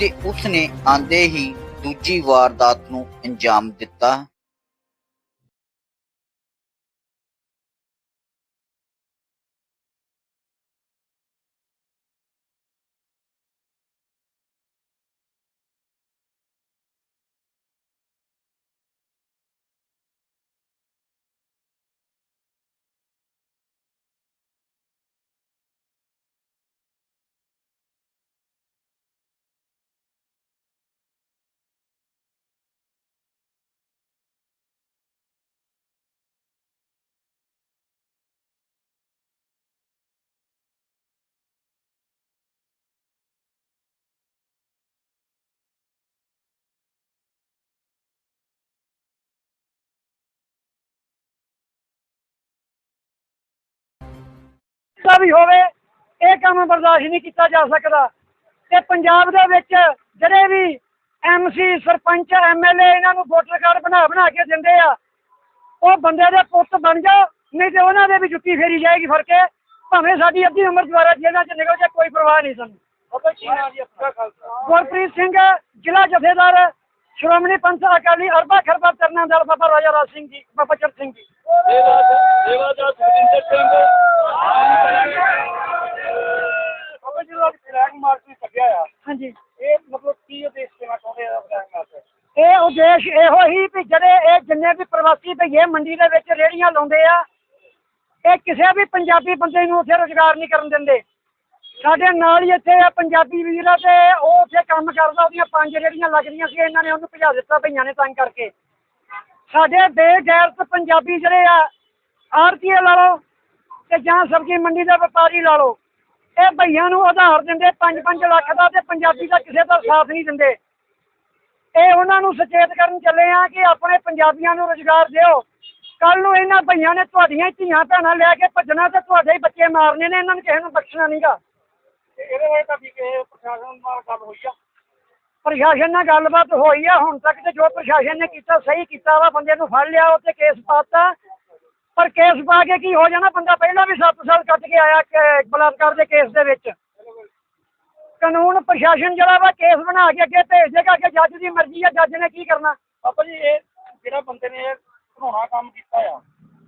ਤੇ ਉਸਨੇ ਆਂਦੇ ਹੀ ਦੂਜੀ ਵਾਰਦਾਤ ਨੂੰ ਅੰਜਾਮ ਦਿੱਤਾ। ਦਾ ਵੀ ਹੋਵੇ ਇਹ ਕੰਮ ਬਰਦਾਸ਼ਤ ਨਹੀਂ ਕੀਤਾ ਜਾ ਸਕਦਾ ਤੇ ਪੰਜਾਬ ਦੇ ਵਿੱਚ ਜਿਹੜੇ ਵੀ ਐਮਸੀ ਸਰਪੰਚ ਐਮਐਲਏ ਇਹਨਾਂ ਨੂੰ ਵੋਟਰ ਕਾਰਡ ਬਣਾ ਬਣਾ ਕੇ ਦਿੰਦੇ ਆ ਉਹ ਬੰਦੇ ਦੇ ਪੁੱਤ ਬਣ ਜਾ ਨਹੀਂ ਤੇ ਉਹਨਾਂ ਦੇ ਵੀ ਜੁੱਤੀ ਫੇਰੀ ਜਾਏਗੀ ਫੜ ਭਾਵੇਂ ਸਾਡੀ ਅੱਧੀ ਉਮਰ ਦੁਆਰਾ ਜੇਲ੍ਹਾਂ 'ਚ ਨਿਕਲ ਜਾਏ ਕੋਈ ਪਰਵਾਹ ਨਹੀਂ ਸਾਨੂੰ ਗੁਰਪ੍ਰੀਤ ਸਿੰਘ ਜ਼ਿਲ੍ਹਾ ਜਥੇਦਾਰ ਸ਼੍ਰੋਮਣੀ ਪੰਥ ਅਕਾਲੀ ਅਰਬਾ ਖਰਬਾ ਤਰਨਾ ਦਲ ਬਾਬਾ ਰਾਜਾ ਰਾਜ ਸਿੰਘ ਜੀ ਬਾਬਾ ਚਰ ਸਿੰਘ ਜੀ। ਸੇਵਾਦਾਰ ਸੁਖਿੰਦਰ ਸਿੰਘ ਬਾਬਾ ਜੀ ਦਾ ਫਲੈਗ ਮਾਰਚ ਵੀ ਕੱਢਿਆ ਆ। ਹਾਂਜੀ। ਇਹ ਮਤਲਬ ਕੀ ਉਦੇਸ਼ ਦੇਣਾ ਚਾਹੁੰਦੇ ਆ ਫਲੈਗ ਮਾਰਚ ਇਹ ਉਦੇਸ਼ ਇਹੋ ਹੀ ਵੀ ਜਿਹੜੇ ਇਹ ਜਿੰਨੇ ਵੀ ਪ੍ਰਵਾਸੀ ਭਈਏ ਮੰਡੀ ਦੇ ਵਿੱਚ ਰੇੜੀਆਂ ਲਾਉਂਦੇ ਆ ਇਹ ਕਿਸੇ ਵੀ ਪੰਜਾਬੀ ਬੰਦੇ ਨੂੰ ਉੱਥੇ ਰੁਜ਼ਗਾਰ ਨਹੀਂ ਕਰਨ ਦਿੰਦੇ। ਸਾਡੇ ਨਾਲ ਹੀ ਇੱਥੇ ਆ ਪੰਜਾਬੀ ਵੀਰ ਆ ਤੇ ਉਹ ਉੱਥੇ ਕੰਮ ਕਰਦਾ, ਉਹਦੀਆਂ ਪੰਜ ਰੇੜੀਆਂ ਲੱਗਦੀਆਂ ਸੀ, ਇਹਨਾਂ ਨੇ ਉਹਨੂੰ ਭਜਾ ਦਿੱਤਾ ਭਈਆਂ ਨੇ ਤੰਗ ਕਰਕੇ। ਸਾਡੇ ਬੇਗੈਰਤ ਪੰਜਾਬੀ ਜਿਹੜੇ ਆ ਆਰਤੀਏ ਲਾ ਲਓ ਤੇ ਜਾਂ ਸਬਜ਼ੀ ਮੰਡੀ ਦਾ ਵਪਾਰੀ ਲਾ ਲਓ, ਇਹ ਭਈਆਂ ਨੂੰ ਆਧਾਰ ਦਿੰਦੇ 5-5 ਲੱਖ ਦਾ ਤੇ ਪੰਜਾਬੀ ਦਾ ਕਿਸੇ ਦਾ ਸਾਥ ਨਹੀਂ ਦਿੰਦੇ। ਇਹ ਉਹਨਾਂ ਨੂੰ ਸੁਚੇਤ ਕਰਨ ਚੱਲੇ ਆ ਕਿ ਆਪਣੇ ਪੰਜਾਬੀਆਂ ਨੂੰ ਰੁਜ਼ਗਾਰ ਦਿਓ। ਕੱਲ ਨੂੰ ਇਹਨਾਂ ਭਈਆਂ ਨੇ ਤੁਹਾਡੀਆਂ ਹੀ ਧੀਆਂ ਭੈਣਾਂ ਲੈ ਕੇ ਭੱਜਣਾ ਤੇ ਤੁਹਾਡੇ ਹੀ ਬੱਚੇ ਮਾਰਨੇ ਨੇ, ਇਹਨਾਂ ਨੂੰ ਕਿਸੇ ਨੂੰ ਬਖਸ਼ਣਾ ਨਹੀਂਗਾ ਤੇ ਇਹਦੇ ਬਾਰੇ ਤੁਹਾਡੀ ਕਿਸੇ ਪ੍ਰਸ਼ਾਸਨ ਨਾਲ ਗੱਲ ਹੋਈ ਆ। ਪ੍ਰਸ਼ਾਸਨ ਨਾਲ ਗੱਲਬਾਤ ਹੋਈ ਆ ਹੁਣ ਤੱਕ ਤੇ ਜੋ ਪ੍ਰਸ਼ਾਸਨ ਨੇ ਕੀਤਾ ਸਹੀ ਕੀਤਾ ਵਾ ਬੰਦੇ ਨੂੰ ਫੜ ਲਿਆ ਉੱਤੇ ਕੇਸ ਪਾਤਾ। ਪਰ ਕੇਸ ਪਾ ਕੇ ਕੀ ਹੋ ਜਾਣਾ ਬੰਦਾ ਪਹਿਲਾਂ ਵੀ 7 ਸਾਲ ਕੱਟ ਕੇ ਆਇਆ ਕਿ ਬਲਾਤਕਾਰ ਦੇ ਕੇਸ ਦੇ ਵਿੱਚ। ਕਾਨੂੰਨ ਪ੍ਰਸ਼ਾਸਨ ਜਿਹੜਾ ਵਾ ਕੇਸ ਬਣਾ ਕੇ ਅੱਗੇ ਭੇਜ ਦੇਗਾ ਕਿ ਜੱਜ ਦੀ ਮਰਜ਼ੀ ਆ ਜੱਜ ਨੇ ਕੀ ਕਰਨਾ। ਬਾਬਾ ਜੀ ਇਹ ਜਿਹੜਾ ਬੰਦੇ ਨੇ ਇਹ ਘਿਨਾਉਣਾ ਕੰਮ ਕੀਤਾ ਆ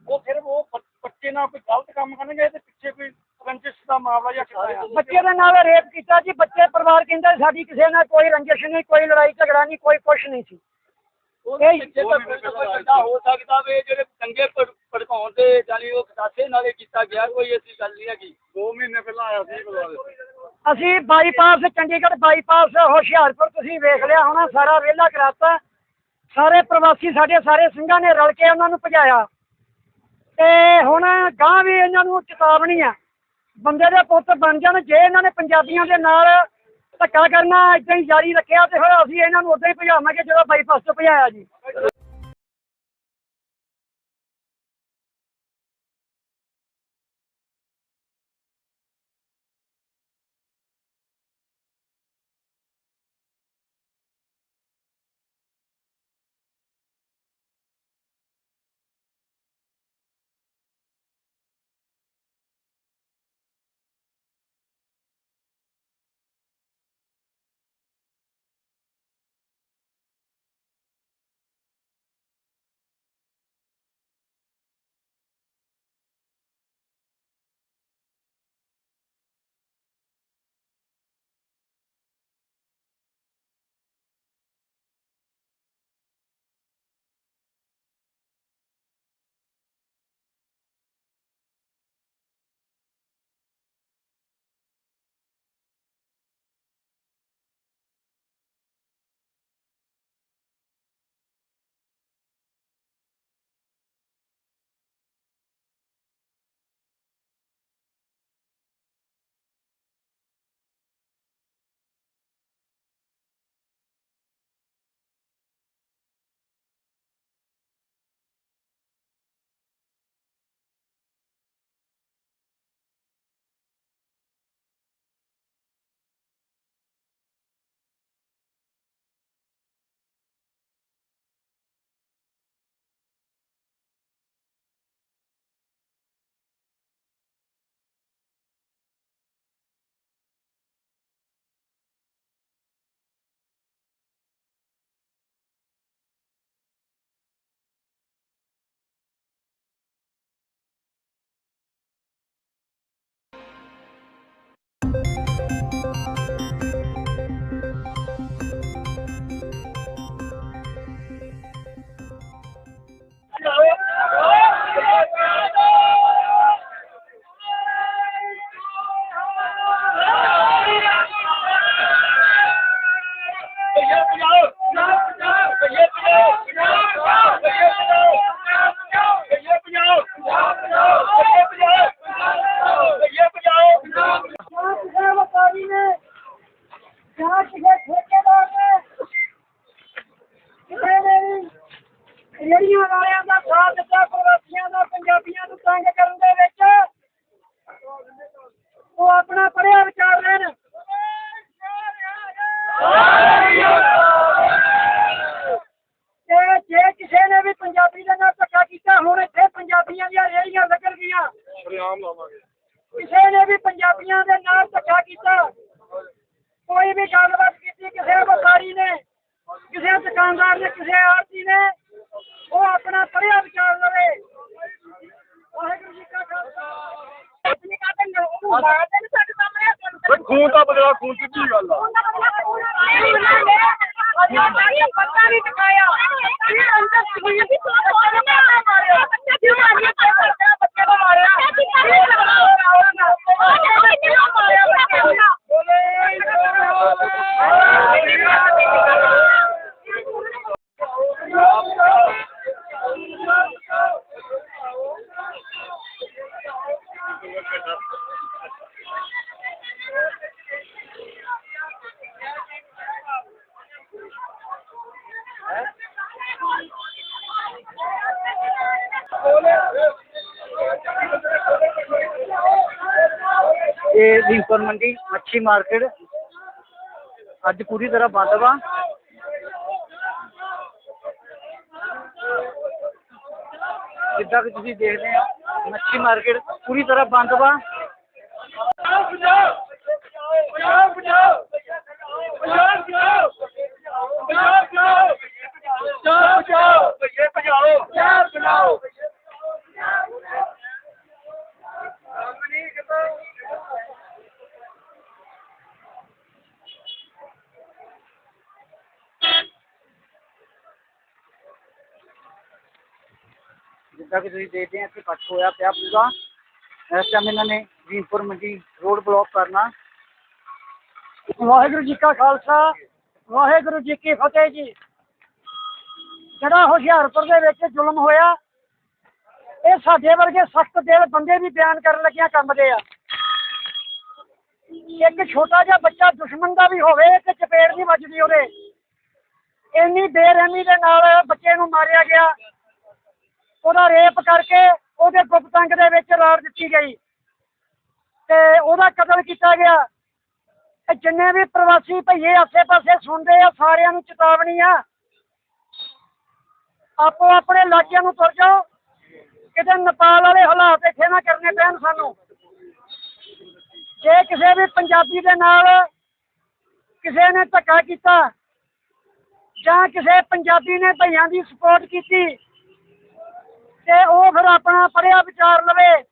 ਉਹ ਸਿਰਫ ਉਹ ਬੱਚੇ ਨਾਲ ਕੋਈ ਗਲਤ ਕੰਮ ਕਰਨਗੇ ਤੇ ਪਿੱਛੇ ਕੋਈ ਰੰਜਿਸ਼ ਦਾ ਮਾਮਲਾ ਜਾਂ ਕਿੱਦਾਂ ਆ ਬੱਚੇ ਦੇ ਨਾਲ ਰੇਪ ਕੀਤਾ ਜੀ ਬੱਚੇ ਪਰਿਵਾਰ ਕਹਿੰਦਾ ਸਾਡੀ ਕਿਸੇ ਨਾਲ ਕੋਈ ਰੰਜਿਸ਼ ਨਹੀਂ ਕੋਈ ਲੜਾਈ ਝਗੜਾ ਨਹੀਂ ਕੋਈ ਕੁਛ ਨਹੀਂ ਸੀ। ਇਹ ਪਿੱਛੇ ਤਾਂ ਵੱਡਾ ਹੋ ਸਕਦਾ ਵੇ ਜਿਹੜੇ ਚੰਗੇ ਭੜਕਾਉਣ ਦੇ ਜਾਨੀ ਉਹ ਖਦਾਸੇ ਨਾਲੇ ਕੀਤਾ ਗਿਆ ਕੋਈ ਐਸੀ ਗੱਲ ਨਹੀਂ ਹੈਗੀ। 2 ਮਹੀਨੇ ਪਹਿਲਾਂ ਆਇਆ ਸੀ ਬਲਵਾਦ ਅਸੀਂ ਬਾਈਪਾਸ ਚੰਡੀਗੜ੍ਹ ਬਾਈਪਾਸ ਹੁਸ਼ਿਆਰਪੁਰ ਤੁਸੀਂ ਵੇਖ ਲਿਆ ਹੋਣਾ ਸਾਰਾ ਵਿਹਲਾ ਕਰਾਤਾ। ਸਾਰੇ ਪ੍ਰਵਾਸੀ ਸਾਡੇ ਸਾਰੇ ਸਿੰਘਾਂ ਨੇ ਰਲ ਕੇ ਉਹਨਾਂ ਨੂੰ ਭਜਾਇਆ। ਤੇ ਹੁਣ ਗਾਂ ਵੀ ਇਹਨਾਂ ਨੂੰ ਚੇਤਾਵਨੀ ਆ। ਬੰਦੇ ਦੇ ਪੁੱਤ ਬਣ ਜਾਣ, ਜੇ ਇਹਨਾਂ ਨੇ ਪੰਜਾਬੀਆਂ ਦੇ ਨਾਲ ਧੱਕਾ ਕਰਨਾ ਇਦਾਂ ਹੀ ਜਾਰੀ ਰੱਖਿਆ, ਤੇ ਫਿਰ ਅਸੀਂ ਇਹਨਾਂ ਨੂੰ ਉਦਾਂ ਹੀ ਭਜਾਵਾਂਗੇ ਜਦੋਂ ਬਾਈਪਾਸ ਤੋਂ ਭਜਾਇਆ ਜੀ। ਕਿਸੇ ਨੇ ਵੀ ਪੰਜਾਬੀਆਂ ਦੇ ਨਾਲ ਧੱਕਾ ਕੀਤਾ ਕੋਈ ਵੀ ਗੱਲਬਾਤ ਕੀਤੀ ਕਿਸੇ ਵਪਾਰੀ ਨੇ ਕਿਸੇ ਦੁਕਾਨਦਾਰ ਨੇ ਕਿਸੇ ਆਰਤੀ ਨੇ ਉਹ ਆਪਣਾ ਪੜਿਆ ਵਿਚਾਰ ਲਵੇ ਵਾਹਿਗੁਰੂ ਜੀ ਕਾ ਖਾਲਸਾ। ਖੂਨ ਤਾਂ ਬਦਲਾ ਖੂਨ ਕੀ ਗੱਲ ਆ। ਪਤਾ ਨਹੀਂ ਦਿਖਾਇਆ ਇਹ ਅੰਦਰ ਸੀ ਕਿ ਬੱਚੇ ਨੂੰ ਮਾਰਿਆ ਬੱਚੇ ਨੂੰ ਮਾਰਿਆ ਇਹ ਦੀਪਰ ਮੰਡੀ ਮੱਛੀ ਮਾਰਕੀਟ ਅੱਜ ਪੂਰੀ ਤਰ੍ਹਾਂ ਬੰਦ ਵਾ ਜਿੱਦਾਂ ਕਿ ਤੁਸੀਂ ਦੇਖਦੇ ਆ ਮੱਛੀ ਮਾਰਕੀਟ ਪੂਰੀ ਤਰ੍ਹਾਂ ਬੰਦ ਵਾ ਜਿੱਦਾਂ ਕਿ ਤੁਸੀਂ ਦੇਖਦੇ ਆ, ਇੱਥੇ ਇਕੱਠ ਹੋਇਆ ਪਿਆ ਪੂਰਾ। ਇਸ ਟਾਈਮ ਇਹਨਾਂ ਨੇ ਵੀਰਪੁਰ ਮੰਡੀ ਰੋਡ ਬਲੌਕ ਕਰਨਾ। ਵਾਹਿਗੁਰੂ ਜੀ ਕਾ ਖਾਲਸਾ, ਵਾਹਿਗੁਰੂ ਜੀ ਕੀ ਫਤਿਹ ਜੀ। ਜਿਹੜਾ ਹੁਸ਼ਿਆਰਪੁਰ ਦੇ ਵਿੱਚ ਜ਼ੁਲਮ ਹੋਇਆ, ਇਹ ਸਾਡੇ ਵਰਗੇ ਸਖਤ ਦਿਲ ਬੰਦੇ ਵੀ ਬਿਆਨ ਕਰਨ ਲੱਗਿਆ ਕੰਬਦੇ ਆ। ਇੱਕ ਛੋਟਾ ਜਿਹਾ ਬੱਚਾ ਦੁਸ਼ਮਣ ਦਾ ਵੀ ਹੋਵੇ ਤੇ ਚਪੇੜ ਨਹੀਂ ਵੱਜਦੀ ਉਹਦੇ। ਇੰਨੀ ਬੇਰਹਿਮੀ ਦੇ ਨਾਲ ਬੱਚੇ ਨੂੰ ਮਾਰਿਆ ਗਿਆ। ਉਹਦਾ ਰੇਪ ਕਰਕੇ ਉਹਦੇ ਗੁਪਤੰਗ ਦੇ ਵਿੱਚ ਰਾੜ ਦਿੱਤੀ ਗਈ। ਤੇ ਉਹਦਾ ਕਤਲ ਕੀਤਾ ਗਿਆ। ਤੇ ਜਿੰਨੇ ਵੀ ਪ੍ਰਵਾਸੀ ਭਈਏ ਆਸੇ-ਪਾਸੇ ਸੁਣਦੇ ਆ, ਸਾਰਿਆਂ ਨੂੰ ਚੇਤਾਵਨੀ ਆ। ਆਪੋ ਆਪਣੇ ਇਲਾਕਿਆਂ ਨੂੰ ਤੁਰ ਜਾਓ। ਕਿਤੇ ਨੇਪਾਲ ਵਾਲੇ ਹਾਲਾਤ ਇੱਥੇ ਨਾ ਕਰਨੇ ਪੈਣ ਸਾਨੂੰ। ਜੇ ਕਿਸੇ ਵੀ ਪੰਜਾਬੀ ਦੇ ਨਾਲ ਕਿਸੇ ਨੇ ਧੱਕਾ ਕੀਤਾ ਜਾਂ ਕਿਸੇ ਪੰਜਾਬੀ ਨੇ ਭਈਆਂ ਦੀ ਸਪੋਰਟ ਕੀਤੀ ਤੇ ਉਹ ਫਿਰ ਆਪਣਾ ਪੜਿਆ ਵਿਚਾਰ ਲਵੇ।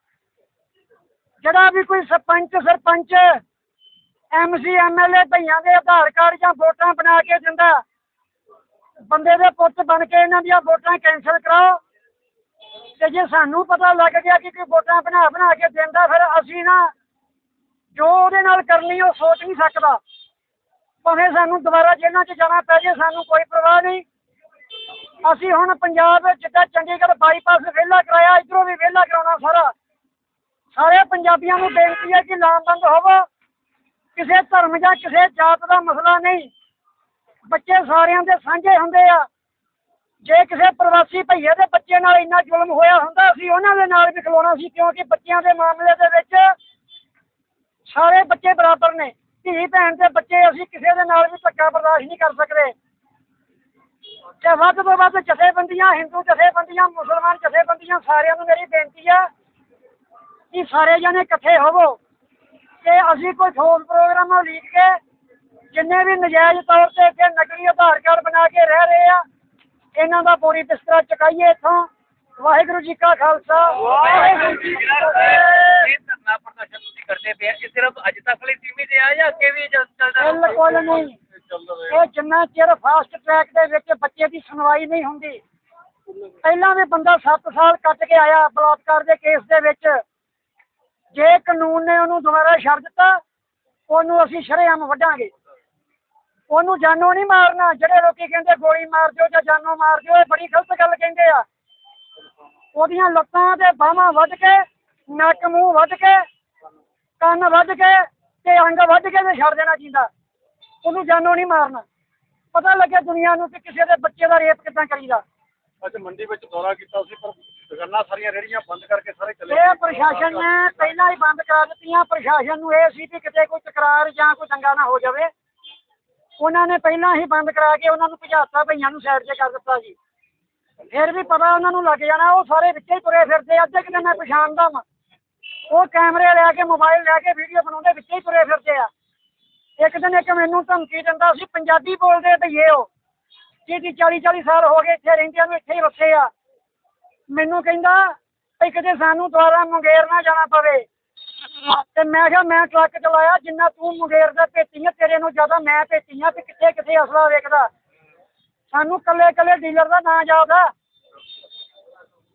ਜਿਹੜਾ ਵੀ ਕੋਈ ਸਰਪੰਚ ਸਰਪੰਚ ਐਮਸੀ ਐਮਐਲਏ ਭਈਆਂ ਦੇ ਆਧਾਰ ਕਾਰਡ ਜਾਂ ਵੋਟਾਂ ਬਣਾ ਕੇ ਦਿੰਦਾ, ਬੰਦੇ ਦੇ ਪੁੱਤ ਬਣ ਕੇ ਇਹਨਾਂ ਦੀਆਂ ਵੋਟਾਂ ਕੈਂਸਲ ਕਰਾਓ। ਤੇ ਜੇ ਸਾਨੂੰ ਪਤਾ ਲੱਗ ਗਿਆ ਕਿ ਕੋਈ ਵੋਟਾਂ ਬਣਾ ਬਣਾ ਕੇ ਦਿੰਦਾ, ਫਿਰ ਅਸੀਂ ਨਾ ਜੋ ਉਹਦੇ ਨਾਲ ਕਰਨੀ ਉਹ ਸੋਚ ਨਹੀਂ ਸਕਦਾ। ਭਾਵੇਂ ਸਾਨੂੰ ਦੁਬਾਰਾ ਜੇਲ੍ਹਾਂ 'ਚ ਜਾਣਾ ਪੈ ਜੇ, ਸਾਨੂੰ ਕੋਈ ਪਰਵਾਹ ਨਹੀਂ। ਅਸੀਂ ਹੁਣ ਪੰਜਾਬ ਵਿੱਚ ਜਿੱਦਾਂ ਚੰਡੀਗੜ੍ਹ ਬਾਈਪਾਸ ਵਿਹਲਾ ਕਰਾਇਆ, ਇਧਰੋਂ ਵੀ ਵਿਹਲਾ ਕਰਾਉਣਾ ਸਾਰਾ। ਸਾਰੇ ਪੰਜਾਬੀਆਂ ਨੂੰ ਬੇਨਤੀ ਹੈ ਕਿ ਲਾਮਬੰਦ ਹੋਵੋ। ਕਿਸੇ ਧਰਮ ਜਾਂ ਕਿਸੇ ਜਾਤ ਦਾ ਮਸਲਾ ਨਹੀਂ। ਬੱਚੇ ਸਾਰਿਆਂ ਦੇ ਸਾਂਝੇ ਹੁੰਦੇ ਆ। ਜੇ ਕਿਸੇ ਪ੍ਰਵਾਸੀ ਭਈਏ ਦੇ ਬੱਚੇ ਨਾਲ ਇੰਨਾ ਜ਼ੁਲਮ ਹੋਇਆ ਹੁੰਦਾ, ਅਸੀਂ ਉਹਨਾਂ ਦੇ ਨਾਲ ਵੀ ਖਲੋਣਾ ਸੀ, ਕਿਉਂਕਿ ਬੱਚਿਆਂ ਦੇ ਮਾਮਲੇ ਦੇ ਵਿੱਚ ਸਾਰੇ ਬੱਚੇ ਬਰਾਬਰ ਨੇ। ਧੀ ਭੈਣ ਦੇ ਬੱਚੇ ਅਸੀਂ ਕਿਸੇ ਦੇ ਨਾਲ ਵੀ ਧੱਕਾ ਬਰਦਾਸ਼ਤ ਨਹੀਂ ਕਰ ਸਕਦੇ। ਤੇ ਵੱਧ ਤੋਂ ਵੱਧ ਜਥੇਬੰਦੀਆਂ ਹਿੰਦੂ ਜਥੇਬੰਦੀਆਂ ਮੁਸਲਮਾਨ ਜਥੇਬੰਦੀਆਂ ਸਾਰਿਆਂ ਨੂੰ ਮੇਰੀ ਬੇਨਤੀ ਆ ਕਿ ਸਾਰੇ ਜਣੇ ਇਕੱਠੇ ਹੋਵੋ ਤੇ ਅਸੀਂ ਕੋਈ ਠੋਸ ਪ੍ਰੋਗਰਾਮ ਉਲੀਕ ਕੇ ਜਿੰਨੇ ਵੀ ਨਜਾਇਜ਼ ਤੌਰ ਤੇ ਇੱਥੇ ਨਕਲੀ ਆਧਾਰ ਕਾਰਡ ਬਣਾ ਕੇ ਰਹਿ ਰਹੇ ਆ ਇਹਨਾਂ ਦਾ ਪੂਰੀ ਬਿਸਤਰਾ ਚੁਕਾਈਏ ਇੱਥੋਂ। ਵਾਹਿਗੁਰੂ ਜੀ ਕਾ ਖਾਲਸਾ। ਵਾਹਿਗੁਰੂ ਜੀ ਕੀ ਫਤਿਹ। ਇਹ ਧਰਨਾ ਪ੍ਰਦਰਸ਼ਨ ਤੁਸੀਂ ਕਰਦੇ ਪਏ ਇਹ ਸਿਰਫ ਅੱਜ ਤੱਕ ਲਈ ਸੀਮਿਤ ਹੈ ਜਾਂ ਅੱਗੇ ਵੀ ਚੱਲ- ਚੱਲਦਾ? ਬਿਲਕੁਲ ਨਹੀਂ। ਇਹ ਜਿੰਨਾ ਚਿਰ ਫਾਸਟ ਟਰੈਕ ਦੇ ਵਿੱਚ ਬੱਚੇ ਦੀ ਸੁਣਵਾਈ ਨਹੀਂ ਹੁੰਦੀ ਪਹਿਲਾਂ ਵੀ ਬੰਦਾ 7 ਸਾਲ ਕੱਟ ਕੇ ਆਇਆ ਬਲਾਤਕਾਰ ਦੇ ਕੇਸ ਦੇ ਵਿੱਚ। ਜੇ ਕਾਨੂੰਨ ਨੇ ਉਹਨੂੰ ਦੁਬਾਰਾ ਛੱਡ ਦਿੱਤਾ ਉਹਨੂੰ ਅਸੀਂ ਸ਼ਰੇਆਮ ਵੱਢਾਂਗੇ। ਉਹਨੂੰ ਜਾਨੋਂ ਨਹੀਂ ਮਾਰਨਾ ਜਿਹੜੇ ਲੋਕੀ ਕਹਿੰਦੇ ਗੋਲੀ ਮਾਰ ਦਿਓ ਜਾਂ ਜਾਨੋਂ ਮਾਰ ਦਿਓ ਇਹ ਬੜੀ ਗਲਤ ਗੱਲ ਕਹਿੰਦੇ ਆ। ਉਹਦੀਆਂ ਲੱਤਾਂ ਤੇ ਬਾਹਾਂ ਵੱਢ ਕੇ ਨੱਕ ਮੂੰਹ ਵੱਢ ਕੇ ਕੰਨ ਵੱਢ ਕੇ ਤੇ ਅੰਗ ਵੱਢ ਕੇ ਤੇ ਛੱਡ ਦੇਣਾ ਚਾਹੀਦਾ। ਉਹਨੂੰ ਜਾਨੋਂ ਨਹੀਂ ਮਾਰਨਾ। ਪਤਾ ਲੱਗੇ ਦੁਨੀਆ ਨੂੰ ਕਿ ਕਿਸੇ ਦੇ ਬੱਚੇ ਦਾ ਰੇਪ ਕਿੱਦਾਂ ਕਰੀਦਾ। ਅੱਜ ਮੰਡੀ ਵਿੱਚ ਦੌਰਾ ਕੀਤਾ ਸੀ ਪਰ ਦੁਕਾਨਾਂ ਸਾਰੀਆਂ ਰੇੜੀਆਂ ਬੰਦ ਕਰਕੇ ਸਾਰੇ ਚਲੇ ਇਹ ਪ੍ਰਸ਼ਾਸਨ ਨੇ ਪਹਿਲਾਂ ਹੀ ਬੰਦ ਕਰਾ ਦਿੱਤੀਆਂ। ਪ੍ਰਸ਼ਾਸਨ ਨੂੰ ਇਹ ਸੀ ਵੀ ਕਿਤੇ ਕੋਈ ਤਕਰਾਰ ਜਾਂ ਕੋਈ ਦੰਗਾ ਨਾ ਹੋ ਜਾਵੇ। ਉਹਨਾਂ ਨੇ ਪਹਿਲਾਂ ਹੀ ਬੰਦ ਕਰਾ ਕੇ ਉਹਨਾਂ ਨੂੰ ਭਜਾਤਾ ਭਈਆਂ ਨੂੰ ਸਾਈਡ 'ਤੇ ਕਰ ਦਿੱਤਾ ਜੀ। ਫਿਰ ਵੀ ਪਤਾ ਉਹਨਾਂ ਨੂੰ ਲੱਗ ਜਾਣਾ ਉਹ ਸਾਰੇ ਵਿੱਚੇ ਹੀ ਤੁਰੇ ਫਿਰਦੇ ਅੱਧੇ ਕਿਤੇ ਮੈਂ ਪਛਾਣਦਾ ਵਾਂ। ਉਹ ਕੈਮਰੇ ਲੈ ਕੇ ਮੋਬਾਈਲ ਲੈ ਕੇ ਵੀਡੀਓ ਬਣਾਉਂਦੇ ਵਿੱਚੇ ਹੀ ਤੁਰੇ ਫਿਰਦੇ ਆ। ਇੱਕ ਦਿਨ ਇੱਕ ਮੈਨੂੰ ਧਮਕੀ ਦਿੰਦਾ ਸੀ, ਪੰਜਾਬੀ ਬੋਲਦੇ ਭਈਏ ਉਹ। ਤੀਹ ਚਾਲੀ ਚਾਲੀ ਸਾਲ ਹੋ ਗਏ ਇੱਥੇ ਰਹਿੰਦਿਆਂ ਨੂੰ, ਇੱਥੇ ਹੀ ਵਸੇ ਆ। ਮੈਨੂੰ ਕਹਿੰਦਾ ਵੀ ਕਿਤੇ ਸਾਨੂੰ ਦੁਆਰਾ ਮੁੰਗੇਰ ਨਾ ਜਾਣਾ ਪਵੇ। ਤੇ ਮੈਂ ਕਿਹਾ, ਮੈਂ ਟਰੱਕ ਚਲਾਇਆ, ਜਿੰਨਾ ਤੂੰ ਮੁੰਗੇਰ ਦਾ ਭੇਤੀ ਆ, ਤੇਰੇ ਨੂੰ ਜ਼ਿਆਦਾ ਮੈਂ ਭੇਤੀ ਆ ਵੀ ਕਿੱਥੇ ਕਿੱਥੇ ਅਸਲਾ ਵੇਖਦਾ? ਸਾਨੂੰ ਕੱਲੇ ਕੱਲੇ ਡੀਲਰ ਦਾ ਨਾਂ ਯਾਦ ਆ।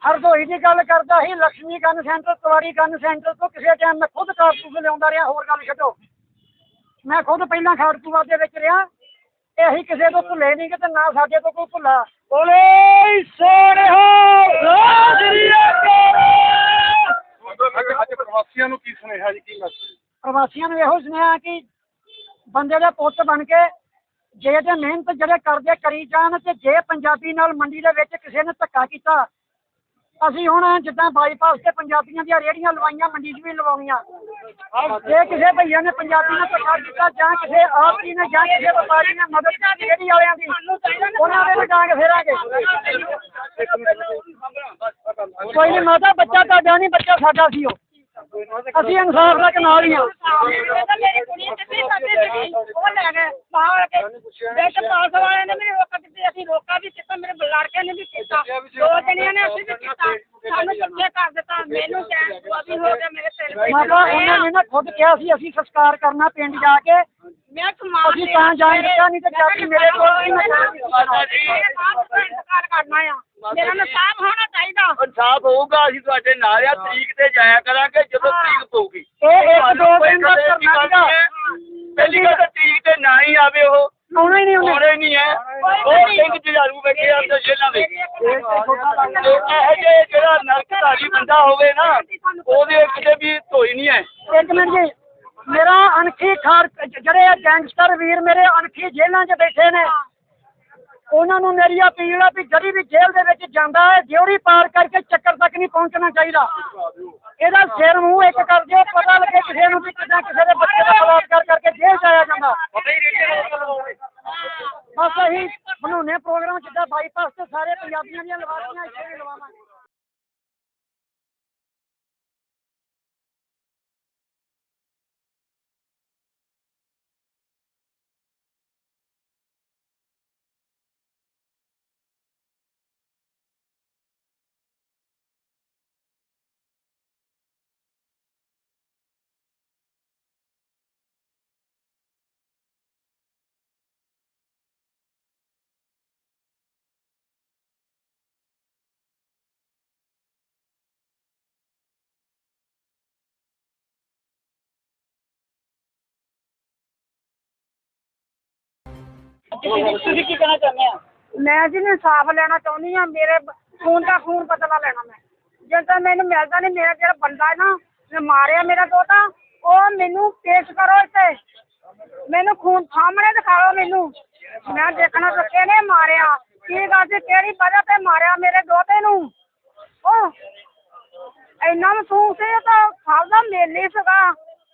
ਹਰਦੋਈ ਦੀ ਗੱਲ ਕਰਦਾ ਸੀ Lakshmi gun centre Tiwari gun centre ਤੋਂ ਕਿਸੇ ਟਾਈਮ ਮੈਂ ਖੁਦ ਕਾਰਤੂਸ ਲਿਆਉਂਦਾ ਰਿਹਾ, ਹੋਰ ਗੱਲ ਛੱਡੋ। ਮੈਂ ਖੁਦ ਪਹਿਲਾਂ ਖਾੜਕੂਵਾਦ ਦੇ ਵਿੱਚ ਰਿਹਾ। ਇਹ ਅਸੀਂ ਕਿਸੇ ਤੋਂ ਭੁੱਲੇ ਨਹੀਂ ਕਿ ਤੇ ਨਾ ਸਾਡੇ ਤੋਂ ਕੋਈ ਭੁੱਲਾ। ਬੋਲੇ ਅੱਜ ਅੱਜ ਪ੍ਰਵਾਸੀਆਂ ਨੂੰ ਕੀ ਸੁਨੇਹਾ ਜੀ ਕੀ ਮੈਸੇਜ ਪ੍ਰਵਾਸੀਆਂ ਨੂੰ ਇਹੋ ਸੁਨੇਹਾ ਕਿ ਬੰਦੇ ਦੇ ਪੁੱਤ ਬਣ ਕੇ ਜੇ ਤੇ ਮਿਹਨਤ ਜਿਹੜੇ ਕਰਦੇ ਕਰੀ ਜਾਣ ਤੇ ਜੇ ਪੰਜਾਬੀ ਨਾਲ ਮੰਡੀ ਦੇ ਵਿੱਚ ਕਿਸੇ ਨੇ ਧੱਕਾ ਕੀਤਾ ਅਸੀਂ ਹੁਣ ਜਿੱਦਾਂ ਬਾਈਪਾਸ ਤੇ ਪੰਜਾਬੀਆਂ ਦੀਆਂ ਰੇੜੀਆਂ ਲਵਾਈਆਂ, ਮੰਡੀ 'ਚ ਵੀ ਲਵਾਉਣੀਆਂ। ਜੇ ਕਿਸੇ ਭਈਆ ਨੇ ਪੰਜਾਬੀ ਨੂੰ ਧੱਕਾ ਕੀਤਾ ਜਾਂ ਕਿਸੇ ਆਪ ਜੀ ਨੇ ਜਾਂ ਕਿਸੇ ਵਪਾਰੀ ਨੇ ਮਦਦ ਕੀਤੀ ਰੇੜੀ ਵਾਲਿਆਂ ਦੀ, ਉਹਨਾਂ ਦੇ ਵੀ ਡਾਂਗ ਫੇਰਾਂਗੇ। ਕੋਈ ਨਹੀਂ ਮਾਤਾ, ਬੱਚਾ ਤੁਹਾਡਾ ਨਹੀਂ ਬੱਚਾ ਸਾਡਾ ਸੀ ਉਹ। ਅਸੀਂ ਇਨਸਾਫ ਦਾ ਨਾਲ ਹੀ ਹਾਂ। ਮੇਰੀ ਕੁੜੀ ਤੇ ਵੀ ਸੀ ਉਹ ਲੈ ਗਏ ਬਾਹਰ ਕੇ ਵਿੱਚ ਪੁਲਿਸ ਵਾਲਿਆਂ ਨੇ ਮੈਨੂੰ ਰੋਕ ਦਿੱਤੀ ਅਸੀਂ ਰੋਕਾ ਵੀ ਕੀਤਾ, ਮੇਰੇ ਲੜਕਿਆਂ ਨੇ ਵੀ ਕੀਤਾ। ਦੋ ਜਣਿਆਂ ਨੇ ਅਸੀਂ ਵੀ ਕੀਤਾ। ਸਾਨੂੰ ਪਿੱਛੇ ਕਰ ਦਿੱਤਾ ਮੈਨੂੰ ਚੈਨ ਵੀ ਹੋ ਗਿਆ ਮੇਰੇ ਸਿਰ ਤੇ ਮਾਤਾ ਉਹਨਾਂ ਨੇ ਨਾ ਖੁਦ ਕਿਹਾ ਸੀ ਅਸੀਂ ਸੰਸਕਾਰ ਕਰਨਾ ਪਿੰਡ ਜਾ ਕੇ। ਮੈਂ ਸਮਾਨ ਅਸੀਂ ਤਾਂ ਜਾਣ ਦਿੱਤਾ ਨਹੀਂ ਤੇ ਚਾਚੀ ਮੇਰੇ ਕੋਲ ਸੀ ਮੈਂ ਸੰਸਕਾਰ ਕਰਨਾ ਆ। ਮੇਰਾ ਨਸਾਬ ਹੋਣਾ ਚਾਹੀਦਾ। ਇਨਸਾਫ ਹੋਊਗਾ ਅਸੀਂ ਤੁਹਾਡੇ ਨਾਲ ਆ ਤਰੀਕ ਤੇ ਜਾਇਆ ਕਰਾਂਗੇ ਜਦੋਂ ਤਰੀਕ ਪਊਗੀ। ਇਹ ਇੱਕ ਦੋ ਦਿਨ ਦਾ ਕਰਨਾ ਸੀਗਾ। ਪਹਿਲੀ ਗੱਲ ਤਾਂ ਤਰੀਕ ਤੇ ਨਾ ਹੀ ਆਵੇ ਉਹ। ਆਉਣਾ ਹੀ ਨਹੀਂ ਉਹਨੇ। ਹੋਣੇ ਨਹੀਂ ਹੈ। ਉਹ ਸਿੰਘ ਜੁਝਾਰੂ ਬੈਠੇ ਆ ਜੇਲਾਂ ਵਿੱਚ। ਤੇ ਇਹ ਜੇ ਨਰਕਧਾਰੀ ਬੰਦਾ ਹੋਵੇ ਨਾ ਉਹਦੇ ਕਿਤੇ ਵੀ ਧੋਈ ਨਹੀਂ ਹੈ। ਇੱਕ ਮਿੰਟ ਜੀ ਮੇਰਾ ਅਣਖੀ ਖਾਰ ਜਿਹੜੇ ਗੈਂਗਸਟਰ ਵੀਰ ਮੇਰੇ ਅਣਖੀ ਜੇਲ੍ਹਾਂ 'ਚ ਬੈਠੇ ਨੇ ਉਹਨਾਂ ਨੂੰ ਮੇਰੀ ਅਪੀਲ ਆ ਵੀ ਜਿਹੜੀ ਵੀ ਜੇਲ੍ਹ ਦੇ ਵਿੱਚ ਜਾਂਦਾ ਹੈ ਦਿਉੜੀ ਪਾਰ ਕਰਕੇ ਚੱਕਰ ਤੱਕ ਨਹੀਂ ਪਹੁੰਚਣਾ ਚਾਹੀਦਾ। ਇਹਦਾ ਸਿਰ ਮੂੰਹ ਇੱਕ ਕਰ ਦਿਓ ਪਤਾ ਲੱਗੇ ਕਿਸੇ ਨੂੰ ਵੀ ਕਿੱਦਾਂ ਕਿਸੇ ਦੇ ਬੱਚੇ ਦਾ ਬਲਾਤਕਾਰ ਕਰਕੇ ਜੇਲ੍ਹ 'ਚ ਆਇਆ ਜਾਂਦਾ ਬਸ ਅਸੀਂ ਬਣਾਉਣੇ ਪ੍ਰੋਗਰਾਮ ਜਿੱਦਾਂ ਬਾਈਪਾਸ ਤੇ ਸਾਰੇ ਪੰਜਾਬੀਆਂ ਦੀਆਂ ਲਵਾਰੀਆਂ ਇੱਥੇ ਵੀ ਲਵਾਵਾਂਗੇ। ਤੁਸੀਂ ਕੀ ਕਹਿਣਾ ਚਾਹੁੰਦੇ ਆ? ਮੈਂ ਜੀ ਇਨਸਾਫ ਲੈਣਾ ਚਾਹੁੰਦੀ ਆ ਮੇਰੇ ਖੂਨ ਦਾ ਖੂਨ ਬਦਲਾ ਲੈਣਾ ਮੈਂ। ਜੇ ਤਾਂ ਮੈਨੂੰ ਮਿਲਦਾ ਨਹੀਂ ਮੇਰਾ ਜਿਹੜਾ ਬੰਦਾ ਹੈ ਨਾ ਨੇ ਮਾਰਿਆ ਮੇਰਾ ਦੋਤਾ, ਉਹ ਮੈਨੂੰ ਪੇਸ਼ ਕਰੋ ਇੱਥੇ। ਮੈਨੂੰ ਖੂਨ ਸਾਹਮਣੇ ਦਿਖਾਓ ਮੈਨੂੰ। ਮੈਂ ਦੇਖਣਾ ਤਾਂ ਕਿਹਨੇ ਮਾਰਿਆ, ਕੀ ਗੱਲ ਸੀ, ਕਿਹੜੀ ਵਜ੍ਹਾ ਤੇ ਮਾਰਿਆ ਮੇਰੇ ਦੋਤੇ ਨੂੰ? ਉਹ ਇੰਨਾ ਮਸੂਮ ਸੀ ਉਹ ਤਾਂ ਸਭ ਦਾ ਮੇਲ ਸੀਗਾ।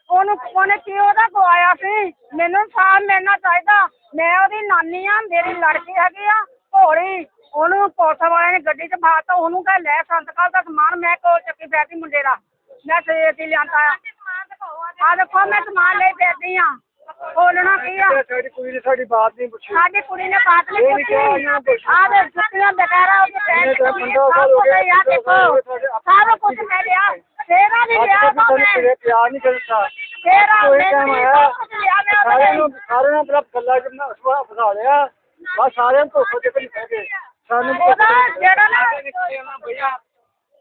ਉਹਨੂੰ ਉਹਨੇ ਕੀ ਉਹਦਾ ਗਵਾਇਆ ਸੀ? ਮੈਨੂੰ ਸਾਹ ਮਿਲਣਾ ਚਾਹੀਦਾ। ਮੈਂ ਉਹਦੀ ਨਾਨੀ ਆ ਮੇਰੀ ਲੜਕੀ ਹੈਗੀ ਆ ਭੋਲੀ ਉਹਨੂੰ ਪੁਲਿਸ ਵਾਲਿਆਂ ਨੇ ਗੱਡੀ 'ਚ ਬਾਤਾ ਉਹਨੂੰ ਕਹ ਲੈ ਸੰਤਕਾਲ ਦਾ ਸਮਾਨ ਮੈਂ ਕੋਲ ਚੱਕੀ ਬੈਠੀ ਮੁੰਡੇ ਦਾ। ਮੈਂ ਸਵੇਰ ਦੀ ਲਿਆਂਦਾ ਆ। ਆ ਦੇਖੋ ਮੈਂ ਸਮਾਨ ਲਈ ਬੈਠੀ ਆ। ਬੋਲਣਾ ਕੀ ਆ? ਸਾਡੀ ਕੁੜੀ ਨੇ? ਸਾਡੀ ਬਾਤ ਨਹੀਂ ਪੁੱਛੀ। ਸਾਡੀ ਕੁੜੀ ਨੇ ਬਾਤ ਨਹੀਂ ਪੁੱਛੀ। ਆ ਦੇ ਜੁੱਤੀਆਂ ਬਗੈਰਾ ਉਹਦੇ ਪੈਰ ਤੇ ਕੁਝ ਆ ਦੇਖੋ। ਸਾਰਾ ਕੁਝ ਮੈਂ ਲਿਆ। ਤੇਰਾ ਵੀ ਲਿਆ ਮੈਂ। ਪਿਆਰ ਨਹੀਂ ਕਰਦਾ ਤੇਰਾ ਕੋਈ ਮੈਂ ਟਾਈਮ ਵੀ ਆਇਆ ਸਭ ਕੁਝ ਲਿਆ ਮੈਂ ਸਾਰਿਆਂ ਨੂੰ ਉਹਦੇ ਸਾਰਿਆਂ ਨੂੰ ਪਹਿਲਾਂ ਗੱਲਾਂ ਜਮਨਾ ਉਸਵਾ ਫਸਾ ਲਿਆ। ਬਸ ਸਾਰਿਆਂ ਨੂੰ ਧੋਖਾ ਦੇ ਕੇ ਨਿਕਲ ਸਾਨੂੰ ਵੀ ਉਹਦਾ ਜਿਹੜਾ ਨਾ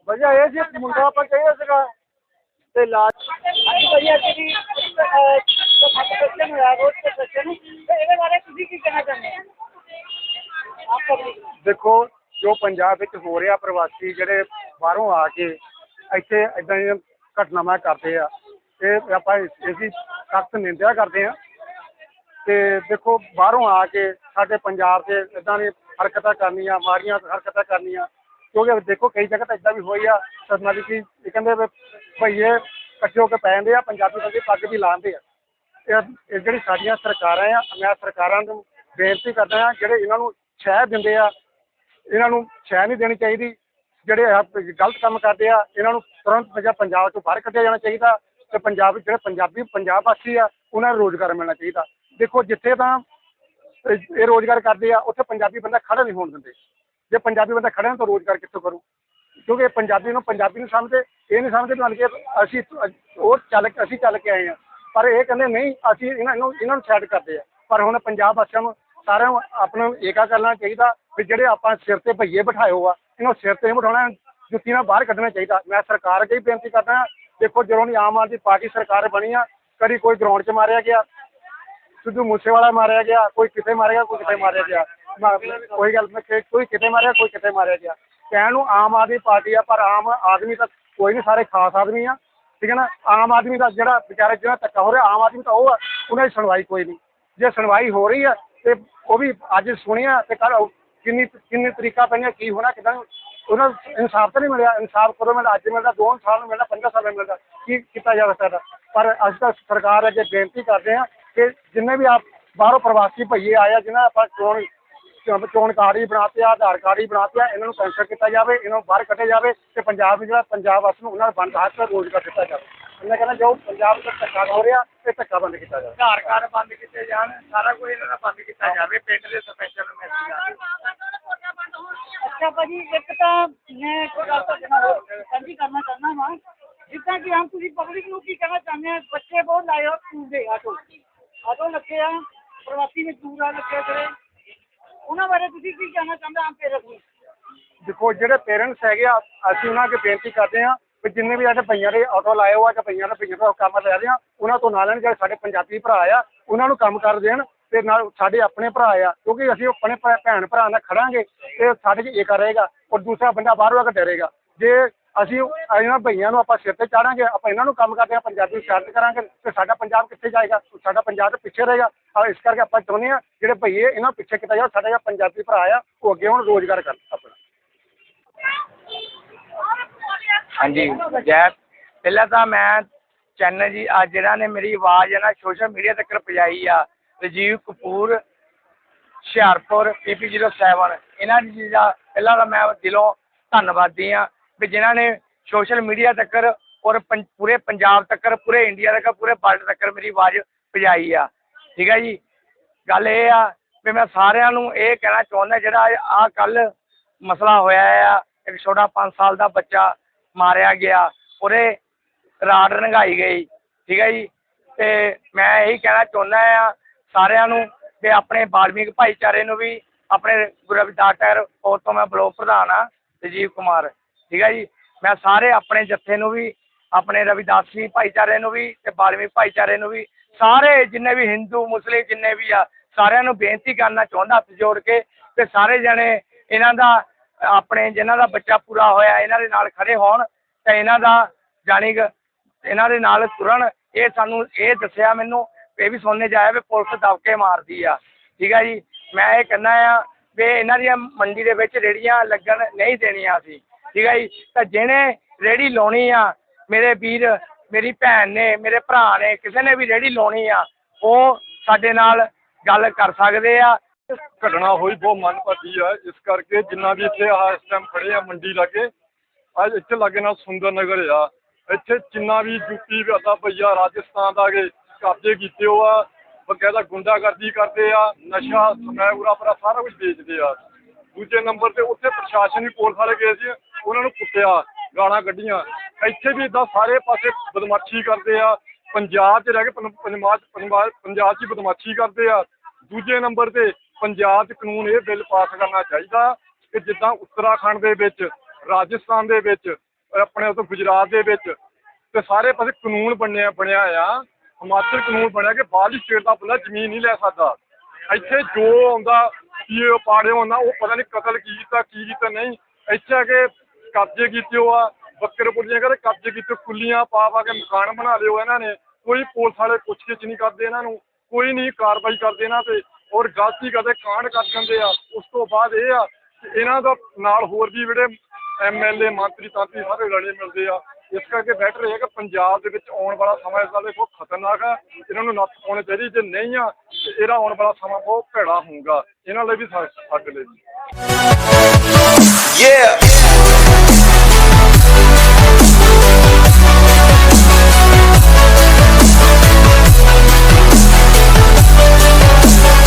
ਵਜ੍ਹਾ ਇਹ ਸੀ ਮੁੰਡਾ ਆਪਾਂ ਚਾਹੀਦਾ ਸੀਗਾ ਤੇ ਲਾਜ ਭਈਆ ਜੀ ਬੱਚੇ ਨੂੰ ਆ ਰੋਜ਼ ਤੇ ਬੱਚੇ ਨੂੰ ਤੇ ਇਹਦੇ ਬਾਰੇ ਤੁਸੀਂ ਕੀ ਕਹਿਣਾ ਚਾਹੁੰਦੇ ਆ ਦੇਖੋ ਜੋ ਪੰਜਾਬ ਵਿੱਚ ਹੋ ਰਿਹਾ ਪ੍ਰਵਾਸੀ ਜਿਹੜੇ ਬਾਹਰੋਂ ਆ ਕੇ ਇੱਥੇ ਇਦਾਂ ਦੀਆਂ ਘਟਨਾਵਾਂ ਕਰਦੇ ਆ। ਇਹ ਆਪਾਂ ਇਸ ਦੀ ਸਖਤ ਨਿੰਦਿਆ ਕਰਦੇ ਹਾਂ। ਤੇ ਦੇਖੋ, ਬਾਹਰੋਂ ਆ ਕੇ ਸਾਡੇ ਪੰਜਾਬ 'ਚ ਇਦਾਂ ਦੀ ਹਰਕਤਾਂ ਕਰਨੀਆਂ, ਮਾੜੀਆਂ ਹਰਕਤਾਂ ਕਰਨੀਆਂ, ਕਿਉਂਕਿ ਦੇਖੋ, ਕਈ ਜਗ੍ਹਾ ਤਾਂ ਇਦਾਂ ਵੀ ਹੋਈ ਆ ਸਰਨਾਲੀ ਕੀ ਇਹ ਕਹਿੰਦੇ ਵੀ ਭਈਏ ਇਕੱਠੇ ਹੋ ਕੇ ਪੈ ਜਾਂਦੇ ਆ, ਪੰਜਾਬੀ ਬੰਦੇ ਪੱਗ ਵੀ ਲਾਉਂਦੇ ਆ। ਇਹ ਇਹ ਜਿਹੜੀ ਸਾਡੀਆਂ ਸਰਕਾਰਾਂ ਆ, ਮੈਂ ਸਰਕਾਰਾਂ ਨੂੰ ਬੇਨਤੀ ਕਰਦਾ ਹਾਂ, ਜਿਹੜੇ ਇਹਨਾਂ ਨੂੰ ਸ਼ਹਿ ਦਿੰਦੇ ਆ, ਇਹਨਾਂ ਨੂੰ ਸ਼ਹਿ ਨਹੀਂ ਦੇਣੀ ਚਾਹੀਦੀ। ਜਿਹੜੇ ਆਹ ਪ- ਗਲਤ ਕੰਮ ਕਰਦੇ ਆ, ਇਹਨਾਂ ਨੂੰ ਤੁਰੰਤ ਪੰਜਾਬ ਪੰਜਾਬ ਤੋਂ ਬਾਹਰ ਕੱਢਿਆ ਜਾਣਾ ਚਾਹੀਦਾ। ਪੰਜਾਬ ਜਿਹੜਾ ਪੰਜਾਬੀ ਪੰਜਾਬ ਵਾਸੀ ਆ, ਉਹਨਾਂ ਨੂੰ ਰੋਜ਼ਗਾਰ ਮਿਲਣਾ ਚਾਹੀਦਾ। ਦੇਖੋ, ਜਿੱਥੇ ਤਾਂ ਇਹ ਇਹ ਰੋਜ਼ਗਾਰ ਕਰਦੇ ਆ, ਉੱਥੇ ਪੰਜਾਬੀ ਬੰਦਾ ਖੜਾ ਨਹੀਂ ਹੋਣ ਦਿੰਦੇ। ਜੇ ਪੰਜਾਬੀ ਬੰਦਾ ਖੜਾ ਨਾ, ਤਾਂ ਰੋਜ਼ਗਾਰ ਕਿੱਥੋਂ ਕਰੂ? ਕਿਉਂਕਿ ਪੰਜਾਬੀ ਨੂੰ ਪੰਜਾਬੀ ਨੂੰ ਸਮਝਦੇ, ਇਹ ਨਹੀਂ ਸਮਝਦੇ ਬਣ ਕੇ ਅਸੀਂ ਉਹ ਚੱਲ ਅਸੀਂ ਚੱਲ ਕੇ ਆਏ ਆ। ਪਰ ਇਹ ਕਹਿੰਦੇ, ਨਹੀਂ, ਅਸੀਂ ਇਹਨਾਂ ਨੂੰ ਇਹਨਾਂ ਨੂੰ ਸਾਈਡ ਕਰਦੇ ਆ। ਪਰ ਹੁਣ ਪੰਜਾਬ ਵਾਸੀਆਂ ਨੂੰ ਸਾਰਿਆਂ ਨੂੰ ਆਪਣਾ ਏਕਾ ਕਰਨਾ ਚਾਹੀਦਾ ਵੀ ਜਿਹੜੇ ਆਪਾਂ ਸਿਰ ਤੇ ਭਈਏ ਬਿਠਾਏ ਹੋ ਆ, ਇਹਨਾਂ ਸਿਰ ਤੇ ਨਹੀਂ ਬਿਠਾਉਣਾ ਜੁੱਤੀ ਨਾਲ ਬਾਹਰ ਕੱਢਣਾ ਚਾਹੀਦਾ। ਮੈਂ ਸਰਕਾਰ ਅੱਗੇ ਬੇਨਤੀ ਕਰਦਾ ਦੇਖੋ ਜਦੋਂ ਦੀ ਆਮ ਆਦਮੀ ਪਾਰਟੀ ਸਰਕਾਰ ਬਣੀ ਆ, ਕਦੀ ਕੋਈ ਗਰਾਊਂਡ 'ਚ ਮਾਰਿਆ ਗਿਆ, ਸਿੱਧੂ ਮੂਸੇਵਾਲਾ ਮਾਰਿਆ ਗਿਆ, ਕੋਈ ਕਿਤੇ ਮਾਰਿਆ ਗਿਆ, ਕੋਈ ਕਿਤੇ ਮਾਰਿਆ ਗਿਆ। ਮ- ਕੋਈ ਗੱਲ ਨਹੀਂ ਕੋਈ ਕਿਤੇ ਮਾਰਿਆ, ਕੋਈ ਕਿਤੇ ਮਾਰਿਆ ਗਿਆ। ਕਹਿਣ ਨੂੰ ਆਮ ਆਦਮੀ ਪਾਰਟੀ ਆ, ਪਰ ਆਮ ਆਦਮੀ ਤਾਂ ਕੋਈ ਨਹੀਂ, ਸਾਰੇ ਖਾਸ ਆਦਮੀ ਆ, ਠੀਕ ਹੈ ਨਾ? ਆਮ ਆਦਮੀ ਦਾ ਜਿਹੜਾ ਵਿਚਾਰੇ ਜਿਹੜਾ ਧੱਕਾ ਹੋ ਰਿਹਾ, ਆਮ ਆਦਮੀ ਤਾਂ ਉਹ ਆ, ਉਹਨਾਂ ਦੀ ਸੁਣਵਾਈ ਕੋਈ ਨਹੀਂ। ਜੇ ਸੁਣਵਾਈ ਹੋ ਰਹੀ ਆ, ਤੇ ਉਹ ਵੀ ਅੱਜ ਸੁਣਿਆ, ਤੇ ਕੱਲ ਕਿੰਨੀ ਕਿੰਨੀ ਤਰੀਕਾ ਪੈਣੀਆਂ ਕੀ ਹੋਣਾ, ਕਿਦਾਂ ਉਹਨਾਂ ਨੂੰ ਇਨਸਾਫ ਤਾਂ ਨਹੀਂ ਮਿਲਿਆ, ਇਨਸਾਫ ਕਦੋਂ ਮਿਲਦਾ? ਅੱਜ ਮਿਲਦਾ, ਦੋ ਸਾਲ ਨੂੰ ਮਿਲਦਾ 15 ਸਾਲ ਨੂੰ ਮਿਲਦਾ। ਕੀ ਕੀਤਾ ਜਾਵੇ ਸਾਡਾ ਪਰ ਅੱਜ ਤਾਂ ਸਰਕਾਰ ਅੱਗੇ ਬੇਨਤੀ ਕਰਦੇ ਹਾਂ ਕਿ ਜਿੰਨੇ ਵੀ ਆਪ ਬਾਹਰੋਂ ਪ੍ਰਵਾਸੀ ਭਈਏ ਆਏ ਆ, ਜਿਨ੍ਹਾਂ ਆਪਾਂ ਚੋਣ, ਚੋਣ- ਕਾਰਡ ਹੀ ਬਣਾਤੇ ਆ, ਆਧਾਰ ਕਾਰਡ ਹੀ ਬਣਾਤੇ ਆ, ਇਹਨਾਂ ਨੂੰ ਕੈਂਸਲ ਕੀਤਾ ਜਾਵੇ, ਇਹਨਾਂ ਨੂੰ ਬਾਹਰ ਕੱਢਿਆ ਜਾਵੇ ਤੇ ਪੰਜਾਬ ਨੂੰ ਜਿਹੜਾ ਪੰਜਾਬ ਵਾਸੀ ਨੂੰ ਉਹਨਾਂ ਨੂੰ ਬੰਦ ਹੱਥ ਰੋਜ਼ਗਾਰ ਦਿੱਤਾ ਜਾਵੇ। ਇਹਨਾਂ ਕਹਿੰਦਾ ਜੋ ਪੰਜਾਬ ਦਾ ਧੱਕਾ ਹੋ ਰਿਹਾ, ਇਹ ਧੱਕਾ ਬੰਦ ਕੀਤਾ ਜਾਵੇ। ਆਧਾਰ ਕਾਰਡ ਬੰਦ ਕੀਤੇ ਜਾਣ, ਸਾਰਾ ਕੁਝ ਇਹਨਾਂ ਦਾ ਬੰਦ ਕੀਤਾ ਜਾਵੇ, ਪਿੰਡ ਦੇ ਸਰਪੰਚ ਨੂੰ ਮੈਸੇਜ ਆ ਅੱਛਾ ਭਾਜੀ, ਇੱਕ ਤਾਂ ਮੈਂ ਇੱਕ ਗੱਲ ਤੁਹਾਡੇ ਨਾਲ ਸਾਂਝੀ ਕਰਨਾ ਚਾਹੁੰਦਾ ਵਾਂ। ਜਿੱਦਾਂ ਕਿ ਹਮ ਤੁਸੀਂ ਪਬਲਿਕ ਨੂੰ ਕੀ ਕਹਿਣਾ ਚਾਹੁੰਦੇ ਆ, ਬੱਚੇ ਬਹੁਤ ਲਾਏ ਹੋ ਸਕੂਲ ਦੇ ਆਟੋ। ਆਟੋ ਲੱਗੇ ਆ, ਪ੍ਰਵਾਸੀ ਮਜ਼ਦੂਰ ਆ ਲੱਗੇ ਜਿਹੜੇ। ਉਹਨਾਂ ਬਾਰੇ ਤੁਸੀਂ ਕੀ ਕਹਿਣਾ ਚਾਹੁੰਦੇ ਆਮ ਪੇਰੈਂਟਸ ਨੂੰ? ਦੇਖੋ, ਜਿਹੜੇ ਪੇਰੈਂਟਸ ਹੈਗੇ ਆ, ਅਸੀਂ ਉਹਨਾਂ ਅੱਗੇ ਬੇਨਤੀ ਕਰਦੇ ਆ ਵੀ ਜਿੰਨੇ ਵੀ ਸਾਡੇ ਭਈਆਂ ਦੇ ਆਟੋ ਲਾਏ ਹੋਆ ਜਾਂ ਭਈਆਂ ਦੇ ਭਈਆਂ ਦਾ ਕੰਮ ਲੈ ਰਹੇ ਆ, ਉਹਨਾਂ ਤੋਂ ਨਾ ਲੈਣ ਜਿਹੜੇ ਸਾਡੇ ਪੰਜਾਬੀ ਭਰਾ ਆ, ਉਹਨਾਂ ਨੂੰ ਕੰਮ ਕਰ ਦੇਣ। ਤੇ ਨਾਲ ਸਾਡੇ ਆਪਣੇ ਭਰਾ ਆ, ਕਿਉਂਕਿ ਅਸੀਂ ਆਪਣੇ ਭੈ- ਭੈਣ ਭਰਾ ਨਾਲ ਖੜਾਂਗੇ ਤੇ ਸਾਡੇ 'ਚ ਏਕਾ ਰਹੇਗਾ ਔਰ ਦੂਸਰਾ ਬੰਦਾ ਬਾਹਰੋਂ ਆ ਕੇ ਡਰੇਗਾ। ਜੇ ਅਸੀਂ ਇਹਨਾਂ ਭਈਆਂ ਨੂੰ ਆਪਾਂ ਸਿਰ ਤੇ ਚਾੜਾਂਗੇ, ਆਪਾਂ ਇਹਨਾਂ ਨੂੰ ਕੰਮ ਕਰਦੇ ਆ, ਪੰਜਾਬੀ ਨੂੰ ਸ਼ਾਂਤ ਕਰਾਂਗੇ, ਤੇ ਸਾਡਾ ਪੰਜਾਬ ਕਿੱਥੇ ਜਾਏਗਾ? ਸਾਡਾ ਪੰਜਾਬ ਤਾਂ ਪਿੱਛੇ ਰਹੇਗਾ। ਔਰ ਇਸ ਕਰਕੇ ਆਪਾਂ ਚਾਹੁੰਦੇ ਆ, ਜਿਹੜੇ ਭਈਏ ਇਹਨਾਂ ਨੂੰ ਪਿੱਛੇ ਕੀਤਾ ਜਾਵੇ, ਸਾਡਾ ਜਿਹੜਾ ਪੰਜਾਬੀ ਭਰਾ ਆ, ਉਹ ਅੱਗੇ ਹੁਣ ਰੋਜ਼ਗਾਰ ਕਰਨ ਆਪਣਾ। ਹਾਂਜੀ, ਜੈ ਪਹਿਲਾਂ ਤਾਂ ਮੈਂ ਚੈਨਲ ਜੀ, ਅੱਜ ਜਿਹੜਾ ਨੇ ਮੇਰੀ ਆਵਾਜ਼ ਹੈ ਨਾ, ਸੋਸ਼ਲ ਮੀਡੀਆ ਤੱਕ ਪਹੁੰਚਾਈ ਆ। ਰਾਜੀਵ ਕਪੂਰ, ਹੁਸ਼ਿਆਰਪੁਰ ਪੀਪੀ 07 ਇਹਨਾਂ ਦੀ ਦਾ ਪਹਿਲਾਂ ਤਾਂ ਮੈਂ ਦਿਲੋਂ ਧੰਨਵਾਦੀ ਆ ਵੀ ਜਿਨ੍ਹਾਂ ਨੇ ਸੋਸ਼ਲ ਮੀਡੀਆ ਤੱਕ ਔਰ ਪੰ- ਪੂਰੇ ਪੰਜਾਬ ਤੱਕ ਪੂਰੇ ਇੰਡੀਆ ਤੱਕ ਪੂਰੇ ਵਰਲਡ ਤੱਕ ਮੇਰੀ ਆਵਾਜ਼ ਪਹੁੰਚਾਈ ਆ। ਠੀਕ ਹੈ ਜੀ? ਗੱਲ ਇਹ ਆ ਵੀ ਮੈਂ ਸਾਰਿਆਂ ਨੂੰ ਇਹ ਕਹਿਣਾ ਚਾਹੁੰਦਾ ਜਿਹੜਾ ਆ ਕੱਲ ਮਸਲਾ ਹੋਇਆ ਆ, ਇੱਕ ਛੋਟਾ 5 ਸਾਲ ਦਾ ਬੱਚਾ ਮਾਰਿਆ ਗਿਆ, ਉਹਦੇ ਰਾਡ ਰੰਗਾਈ ਗਈ। ਠੀਕ ਹੈ ਜੀ? ਤੇ ਮੈਂ ਇਹੀ ਕਹਿਣਾ ਚਾਹੁੰਦਾ ਆ ਸਾਰਿਆਂ ਨੂੰ ਤੇ ਆਪਣੇ ਬਾਲਮੀਕ ਭਾਈਚਾਰੇ ਨੂੰ ਵੀ, ਆਪਣੇ ਗੁਰੂ ਰਵਿਦਾਸ ਟਾਇਰ ਹੋਰ ਤੋਂ ਮੈਂ ਬਲੋਕ ਪ੍ਰਧਾਨ ਆ ਰਾਜੀਵ ਕੁਮਾਰ। ਠੀਕ ਹੈ ਜੀ? ਮੈਂ ਸਾਰੇ ਆਪਣੇ ਜੱਥੇ ਨੂੰ ਵੀ, ਆਪਣੇ ਰਵਿਦਾਸੀ ਭਾਈਚਾਰੇ ਨੂੰ ਵੀ ਤੇ ਬਾਲਮੀਕ ਭਾਈਚਾਰੇ ਨੂੰ ਵੀ, ਸਾਰੇ ਜਿੰਨੇ ਵੀ ਹਿੰਦੂ, ਮੁਸਲਿਮ ਜਿੰਨੇ ਵੀ ਆ, ਸਾਰਿਆਂ ਨੂੰ ਬੇਨਤੀ ਕਰਨਾ ਚਾਹੁੰਦਾ ਹੱਥ ਜੋੜ ਕੇ ਤੇ ਸਾਰੇ ਜਣੇ ਇਹਨਾਂ ਦਾ, ਆਪਣੇ ਜਿਨ੍ਹਾਂ ਦਾ ਬੱਚਾ ਪੂਰਾ ਹੋਇਆ, ਇਹਨਾਂ ਦੇ ਨਾਲ ਖੜੇ ਹੋਣ ਤੇ ਇਹਨਾਂ ਦਾ ਜਾਣੀ ਕਿ, ਇਹਨਾਂ ਦੇ ਨਾਲ ਤੁਰਨ, ਇਹ ਸਾਨੂੰ ਇਹ ਦੱਸਿਆ ਮੈਨੂੰ ਇਹ ਵੀ ਸੁਣਨੇ ਜਾਇਆ ਵੀ ਪੁਲਿਸ ਦਬਕੇ ਮਾਰਦੀ ਆ। ਠੀਕ ਆ ਜੀ? ਮੈਂ ਇਹ ਕਹਿੰਦਾ ਆ ਵੀ ਇਹਨਾਂ ਦੀਆਂ ਮੰਡੀ ਦੇ ਵਿੱਚ ਰੇੜੀਆਂ ਲੱਗਣ ਨਹੀਂ ਦੇਣੀਆਂ ਅਸੀਂ ਠੀਕ ਹੈ ਜੀ? ਤਾਂ ਜਿਹਨੇ ਰੇੜੀ ਲਾਉਣੀ ਆ, ਮੇਰੇ ਵੀਰ, ਮੇਰੀ ਭੈਣ ਨੇ, ਮੇਰੇ ਭਰਾ ਨੇ, ਕਿਸੇ ਨੇ ਵੀ ਰੇੜੀ ਲਾਉਣੀ ਆ, ਉਹ ਸਾਡੇ ਨਾਲ ਗੱਲ ਕਰ ਸਕਦੇ ਆ। ਘਟਨਾ ਹੋਈ ਬਹੁਤ ਮਨਭਾਗੀ ਆ। ਇਸ ਕਰਕੇ ਜਿੰਨਾ ਵੀ ਇੱਥੇ ਆ ਇਸ ਟਾਈਮ ਖੜੇ ਆ ਮੰਡੀ ਲਾਗੇ, ਅੱਜ ਇੱਥੇ ਲਾਗੇ ਨਾਲ ਸੁੰਦਰ ਨਗਰ ਆ। ਇੱਥੇ ਜਿੰਨਾ ਵੀ ਯੂਪੀ ਦਾ ਭਈਆ ਰਾਜਸਥਾਨ ਦਾ ਗਏ ਕਬਜ਼ੇ ਕੀਤੇ ਹੋ ਆ, ਬਕਾਇਦਾ ਗੁੰਡਾਗਰਦੀ ਕਰਦੇ ਆ, ਨਸ਼ਾ ਸਮੈਕ ਉਰਾ ਸਾਰਾ ਕੁਝ ਵੇਚਦੇ ਆ। ਦੂਜੇ ਨੰਬਰ ਤੇ ਉੱਥੇ ਪ੍ਰਸ਼ਾਸਨ ਵੀ ਪੁਲਿਸ ਵਾਲੇ ਗਏ ਸੀ, ਉਹਨਾਂ ਨੂੰ ਕੁੱਟਿਆ, ਗਾਲਾਂ ਕੱਢੀਆਂ। ਇੱਥੇ ਵੀ ਇਦਾਂ ਸਾਰੇ ਪਾਸੇ ਬਦਮਾਸ਼ੀ ਕਰਦੇ ਆ, ਪੰਜਾਬ 'ਚ ਰਹਿ ਕੇ ਪੰਜਾਬ 'ਚ ਪੰਜਾਬ 'ਚ ਬਦਮਾਸ਼ੀ ਕਰਦੇ ਆ। ਦੂਜੇ ਨੰਬਰ ਤੇ ਪੰਜਾਬ 'ਚ ਕਾਨੂੰਨ ਇਹ ਬਿੱਲ ਪਾਸ ਕਰਨਾ ਚਾਹੀਦਾ ਕਿ ਜਿੱਦਾਂ ਉੱਤਰਾਖੰਡ ਦੇ ਵਿੱਚ, ਰਾਜਸਥਾਨ ਦੇ ਵਿੱਚ, ਆਪਣੇ ਉਦੋਂ ਗੁਜਰਾਤ ਦੇ ਵਿੱਚ ਤੇ ਸਾਰੇ ਪਾਸੇ ਕਾਨੂੰਨ ਬਣਿਆ ਬਣਿਆ ਆ। ਹਿਮਾਚਲ ਕਾਨੂੰਨ ਬਣਿਆ ਕਿ ਬਾਹਰਲੀ ਸਟੇਟ ਦਾ ਬੰਦਾ ਜ਼ਮੀਨ ਨਹੀਂ ਲੈ ਸਕਦਾ। ਇੱਥੇ ਜੋ ਆਉਂਦਾ, ਕੀ ਉਹ ਪਾੜੇ ਹੁੰਦਾ, ਉਹ ਪਤਾ ਨਹੀਂ ਕਤਲ ਕੀ ਕੀਤਾ ਕੀ ਕੀਤਾ ਨਹੀਂ। ਇੱਥੇ ਆ ਕੇ ਕਬਜ਼ੇ ਕੀਤੇ ਹੋ ਆ ਬੱਕਰਪੁਰੀਆਂ ਕਹਿੰਦੇ ਕਬਜ਼ੇ ਕੀਤੇ, ਕੁੱਲੀਆਂ ਪਾ ਪਾ ਕੇ ਮਕਾਨ ਬਣਾ ਲਿਓ ਇਹਨਾਂ ਨੇ। ਕੋਈ ਪੁਲਿਸ ਵਾਲੇ ਪੁੱਛਗਿੱਛ ਨਹੀਂ ਕਰਦੇ ਇਹਨਾਂ ਨੂੰ, ਕੋਈ ਨਹੀਂ ਕਾਰਵਾਈ ਕਰਦੇ ਇਹਨਾਂ ਤੇ। ਔਰ ਗਲਤੀ ਕਦੇ ਕਾਂਡ ਕਰ ਜਾਂਦੇ ਆ। ਉਸ ਤੋਂ ਬਾਅਦ ਇਹ ਆ ਇਹਨਾਂ ਦਾ ਨਾਲ ਹੋਰ ਵੀ ਜਿਹੜੇ ਐਮਐਲਏ ਮੰਤਰੀ ਤਾਂਤਰੀ ਸਾਰੇ ਰਲੇ ਮਿਲਦੇ ਆ। ਇਸ ਕਰਕੇ ਬੈਟਰ ਇਹ ਹੈ ਕਿ ਪੰਜਾਬ ਦੇ ਵਿੱਚ ਆਉਣ ਵਾਲਾ ਸਮਾਂ ਇਸ ਦਾ ਦੇਖੋ ਖਤਰਨਾਕ ਆ ਇਹਨਾਂ ਨੂੰ ਨੱਥ ਪਾਉਣੀ ਚਾਹੀਦੀ, ਜੇ ਨਹੀਂ ਆ, ਤੇ ਇਹਦਾ ਆਉਣ ਵਾਲਾ ਸਮਾਂ ਬਹੁਤ ਭੈੜਾ ਹੋਊਗਾ। ਇਹਨਾਂ ਲਈ ਵੀ ਸਾ- ਸਾਡੇ ਲਈ ਵੀ Yeah.